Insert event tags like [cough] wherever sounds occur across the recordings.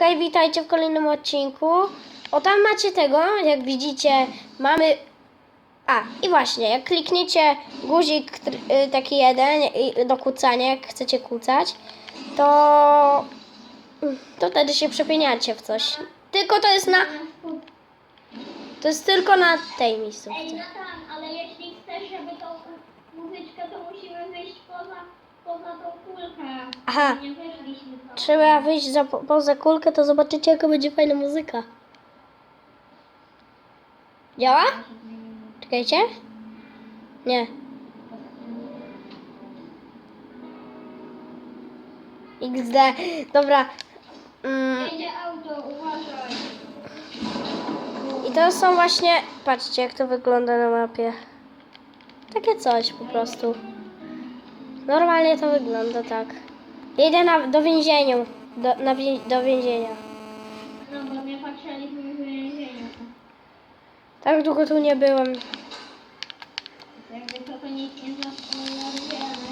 Okej, witajcie w kolejnym odcinku. O, tam macie tego, jak widzicie, mamy... A, i właśnie, jak klikniecie guzik y, taki jeden do kucania, jak chcecie kucać, to... to wtedy się przepieniacie w coś. Tylko to jest na... To jest tylko na tej Ej, miejscówce. Natan, ale jeśli chcesz, żeby tą muzyczkę, to musimy wyjść poza, poza tą kulkę. Aha. Nie wyszliśmy tam. Trzeba wyjść za, poza kulkę, to zobaczycie, jaka będzie fajna muzyka. Działa? Czekajcie. Nie. XD. Dobra. Mm, Będzie auto, uważaj. I to są właśnie... Patrzcie, jak to wygląda na mapie. Takie coś po prostu. Normalnie to wygląda tak. Jedę na, do więzienia. Do, na, do więzienia. No, bo nie patrzyliśmy w więzieniu. Tak długo tu nie byłem. Jakby to, to nic nie zaspoilerujemy.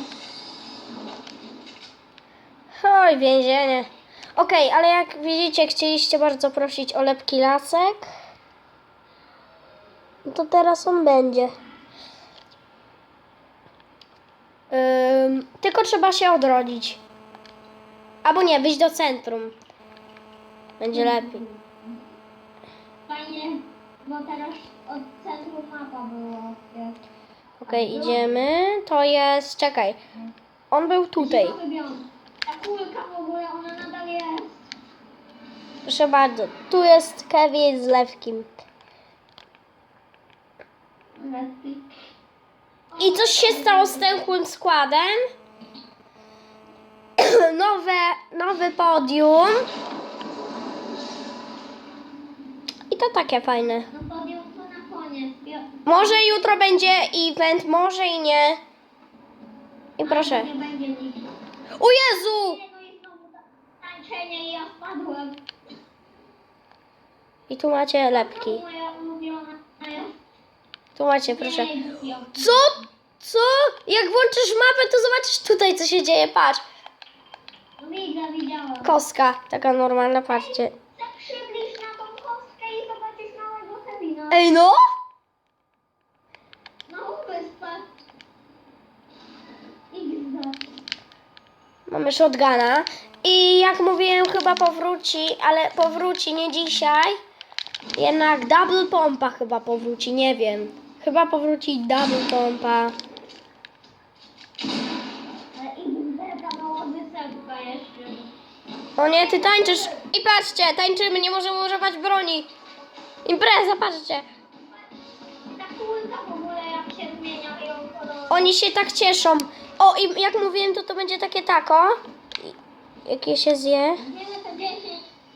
Oj, więzienie. Okej, ale jak widzicie, chcieliście bardzo prosić o lepki lasek. No to teraz on będzie. Ym, tylko trzeba się odrodzić. Albo nie, wyjść do centrum. Będzie lepiej. Fajnie, bo teraz od centrum mapa było. Okej, idziemy. To jest. Czekaj. On był tutaj. Ta kulka w ogóle, ona nadal jest. Proszę bardzo. Tu jest Kevin z Lewkim. Lepiej. I coś się stało z tęchłym składem. [coughs] Nowe, nowe podium. I to takie fajne. No podium to na koniec. Bio- Może jutro będzie event, może i nie. I proszę. Nie będzie nic. O Jezu! No i znowu ta- tańczenie i ja spadłem. I tu macie lepki. Tu macie, proszę. Co? Co? Jak włączysz mapę, to zobaczysz tutaj, co się dzieje. Patrz. Kostka, taka normalna, patrzcie. Na tą i zobaczysz małego. Ej, no! Mamy shotguna. I jak mówiłem, chyba powróci, ale powróci nie dzisiaj. Jednak double pompa chyba powróci, nie wiem. Chyba powróci double pompa. O nie, ty tańczysz. I patrzcie, tańczymy, nie możemy używać broni. Impreza, patrzcie. Oni się tak cieszą. O, i jak mówiłem, to to będzie takie tako. Jakie się zje. Wiemy to 10.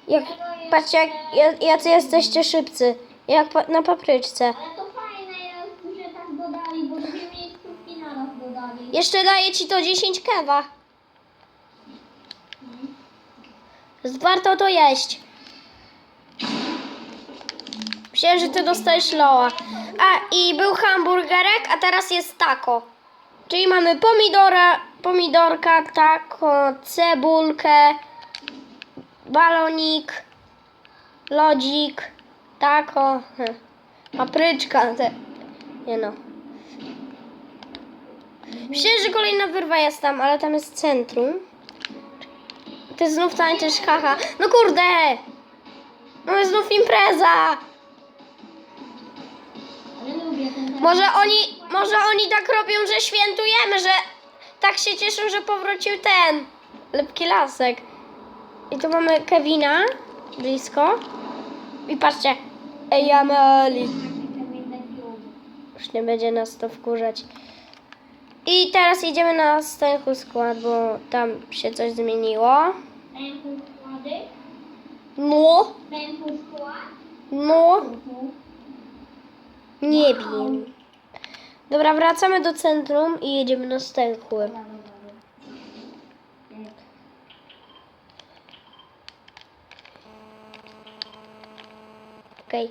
Jak, patrzcie, jak, jacy jesteście szybcy. Jak na papryczce. Ale to fajne jest, że tak dodali, bo dwie miejscówki naraz dodali. Jeszcze daję ci to 10 kewa. Warto to jeść. Myślałem, że ty dostajesz loa. A, i był hamburgerek, a teraz jest taco. Czyli mamy pomidora, pomidorka, taco, cebulkę, balonik, lodzik, taco, hm, papryczka. Te, nie no. Myślę, że kolejna wyrwa jest tam, ale tam jest centrum. Ty znów tańczysz, haha. No kurde! No jest znów impreza! Może oni, może oni tak robią, że świętujemy, że tak się cieszą, że powrócił ten lepki lasek. I tu mamy Kevina blisko. I patrzcie. Ej, Ameli. Już nie będzie nas to wkurzać. I teraz idziemy na stęchu skład, bo tam się coś zmieniło. Tempu składy. No, Tempu skład. no, nie wiem. Dobra, wracamy do centrum i jedziemy na stęchły. Okej.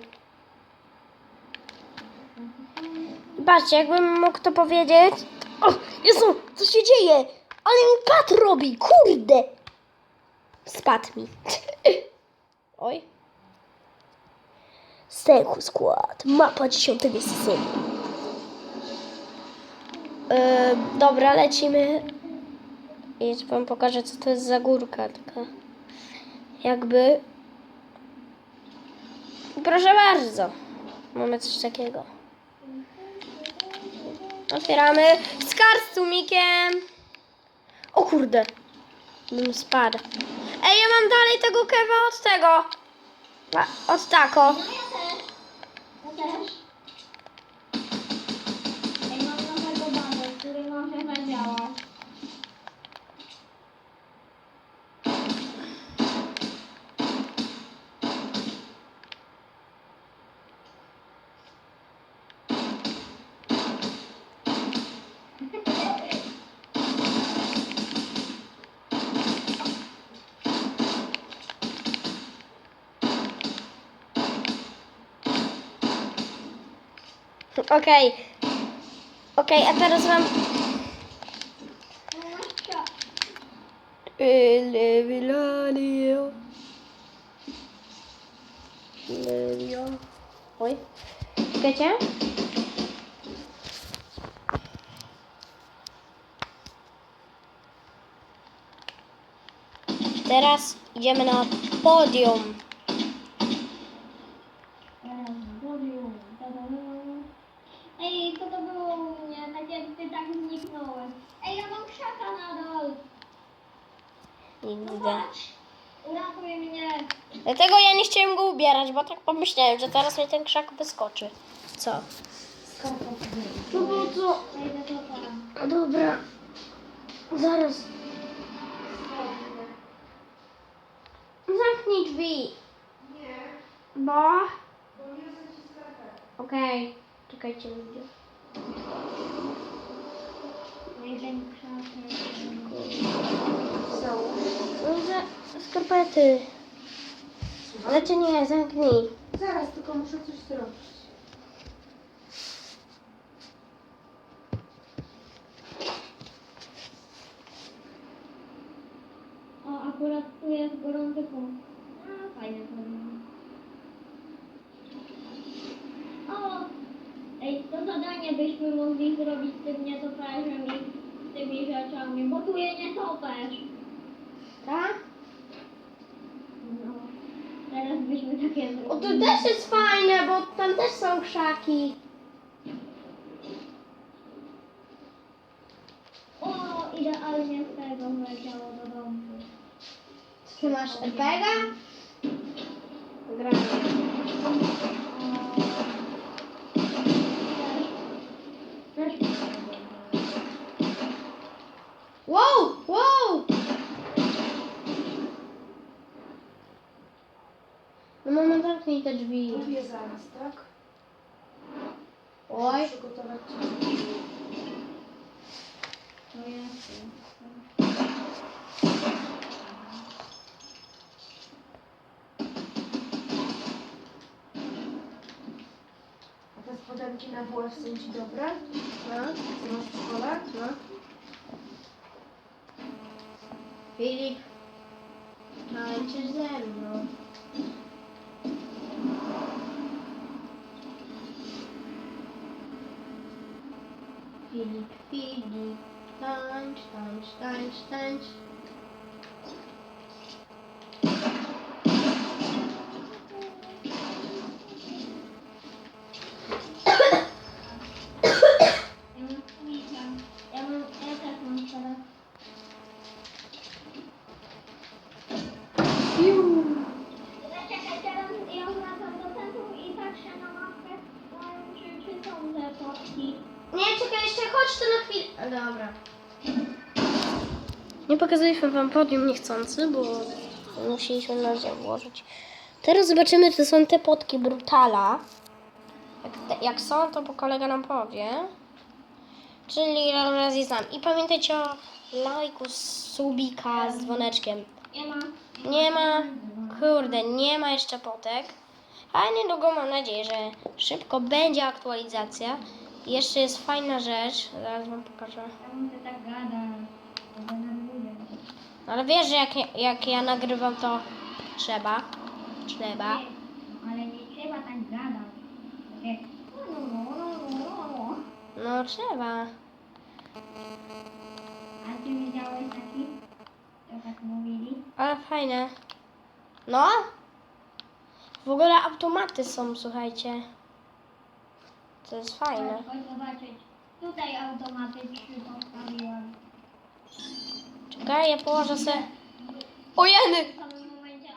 Patrzcie, jakbym mógł to powiedzieć. Jezu, co się dzieje? Ale mi pad robi, kurde! Spadł mi. [laughs] Oj. Steku skład. Mapa 10 sezonu. Yy, dobra, lecimy. I wam pokażę, co to jest za górka. Taka jakby. Proszę bardzo. Mamy coś takiego. Otwieramy. Skar z tumikiem. O kurde. Bym spadł. Ej, ja mam dalej tego kewa od tego. Od tako. Ja też. Ja też. Okej. Okej, a teraz mam... Oj. Czekajcie. Teraz idziemy na podium. Ej, co to było u mnie? Tak jak ty zniknąłeś. Ej, ja mam krzaka nadal. No Nigdy. patrz. Uratuj mnie. Dlatego ja nie chciałem go ubierać, bo tak pomyślałem, że teraz mi ten krzak wyskoczy. Co? No bo co? Do. No Dobra. Zaraz. Zamknij drzwi. Nie, Bo... bo nie. Okej. Czekajcie ludzie. Skarpety. Ale czy nie, zamknij. Zaraz, tylko muszę coś zrobić. O, akurat tu jest gorący punkt. A, fajne to. O! Ej, to zadanie byśmy mogli zrobić z tym nietoperzem i tymi rzeczami. Buduje nietoperz. Tak? No. Teraz byśmy takie zrobili. O, to też jest fajne, bo tam też są krzaki. O, idealnie z tego wleciało do domu. Ty masz RPGa? Gramy. Wow, wow! No mama zamknij te drzwi. Mówię zaraz, tak? Oj. Przygotować cię. to jest. A te spodenki na WF są ci dobre? No, Co masz w szkole? Filip. Tańczysz ze mną. Filip. Jeszcze chodź tu na chwilę. A, Dobra. Nie pokazaliśmy wam podium niechcący, bo musieliśmy na ziemię włożyć. Teraz zobaczymy, czy są te potki Brutala. Jak, jak są, to kolega nam powie. Czyli raz je znam. I pamiętajcie o lajku, subika z dzwoneczkiem. Nie ma. Nie ma, kurde, nie ma jeszcze potek. Ale niedługo mam nadzieję, że szybko będzie aktualizacja. I jeszcze jest fajna rzecz, zaraz wam pokażę. Tak denerwuję. Ale wiesz, że jak, jak ja nagrywam, to trzeba. Trzeba. No, ale nie trzeba tak gadać. No, no, no, no, no, no. No trzeba. A ty widziałeś taki? To tak mówili? Ale fajne. No? W ogóle automaty są, słuchajcie. To jest fajne. Chodź zobaczyć. Tutaj automaty trzy postawiłam. Czekaj, ja położę se. O jeny! W samym momencie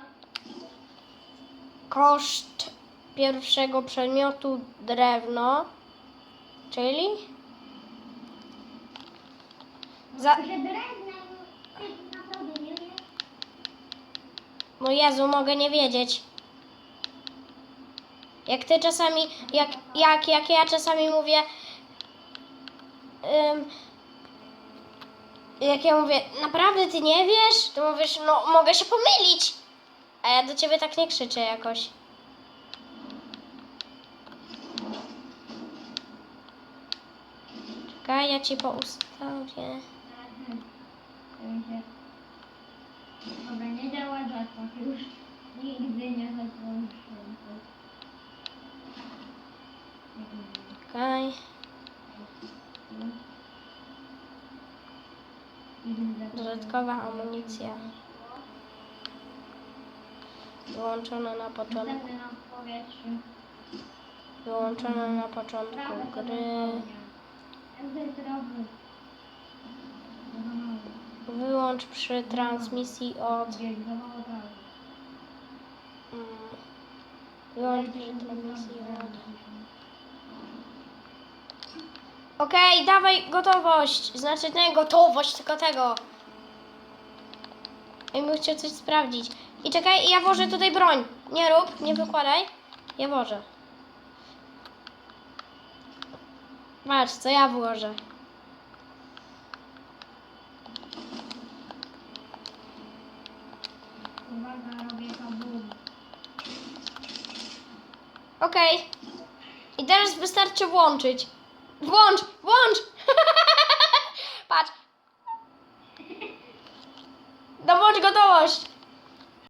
Koszt pierwszego przedmiotu drewno. Czyli? Za... Że ty naprawdę nie wiesz? No Jezu, mogę nie wiedzieć. Jak ty czasami, jak, jak, jak ja czasami mówię, ym, jak ja mówię, naprawdę ty nie wiesz, to mówisz, no mogę się pomylić. A ja do ciebie tak nie krzyczę jakoś. Czekaj, ja ci poustawię. Dobra, nie działa żadnych już. Nigdy nie zadzwonię. Czekaj. Dodatkowa amunicja. Wyłączona na początku. Wyłączona na początku gry. Wyłącz przy transmisji od. Mm, wyłącz przy transmisji od. Okej, dawaj gotowość. Znaczy nie gotowość, tylko tego. Ja bym chciał coś sprawdzić. I czekaj, ja włożę tutaj broń. Nie rób, nie wykładaj. Ja włożę. Patrz, co ja włożę. Uwaga, robię kabum. Okej. I teraz wystarczy włączyć. Włącz, włącz! [laughs] Patrz. No włącz gotowość.